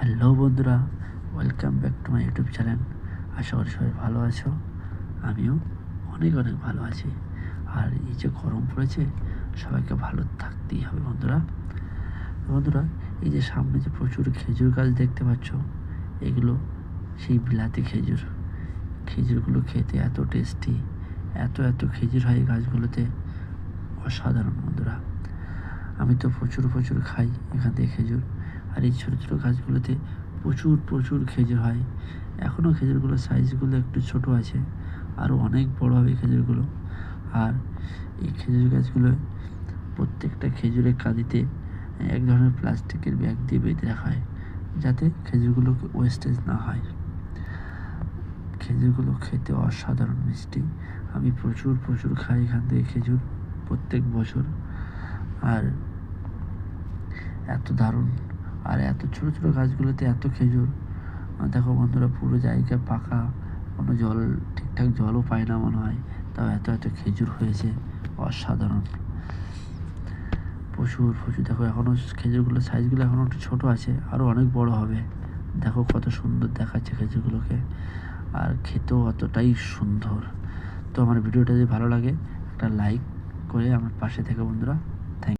Hello বন্ধুরা welcome back to my YouTube channel আশা করি সবাই ভালো আছো। আমিও অনেক অনেক ভালো আছি। আর এই যে গরম পড়েছে, সবাইকে ভালো থাকতেই হবে বন্ধুরা। বন্ধুরা, এই যে সামনে যে প্রচুর খেজুর গাছ দেখতে পাচ্ছ, এগুলো সেই বিলাতি খেজুর। খেজুরগুলো খেতে এত টেস্টি এত এত খেজুর হয় গাছগুলোতে। অসাধারণ বন্ধুরা। আমি তো প্রচুর প্রচুর খাই এখান থেকে খেজুর। আর এই ছোটো ছোটো গাছগুলোতে প্রচুর প্রচুর খেজুর হয়। এখনও খেজুরগুলোর সাইজগুলো একটু ছোট আছে আরও অনেক বড় হবে খেজুরগুলো। আর এই খেজুর গাছগুলো প্রত্যেকটা খেজুরের কাঁদিতে এক ধরনের প্লাস্টিকের ব্যাগ দিয়ে বেঁধে রাখা হয়, যাতে খেজুরগুলোকে ওয়েস্টেজ না হয়। খেজুরগুলো খেতে অসাধারণ মিষ্টি। আমি প্রচুর প্রচুর খাই এখান থেকে খেজুর প্রত্যেক বছর। আর এত দারুণ আর এত ছোট ছোট গাছগুলোতে এত খেজুর। দেখো বন্ধুরা, পুরো জায়গা পাকা, কোনো জল, ঠিকঠাক জলও পায় না মনে হয়। তাও এত এত খেজুর হয়েছে, অসাধারণ। প্রচুর প্রচুর। দেখো এখনও খেজুরগুলোর সাইজগুলো এখনও একটু ছোটো আছে আরও অনেক বড় হবে। দেখো কত সুন্দর দেখাচ্ছে খেজুরগুলোকে। আর খেতেও অতটাই সুন্দর। তো আমার ভিডিওটা যদি ভালো লাগে, একটা লাইক করে আমার পাশে থেকে বন্ধুরা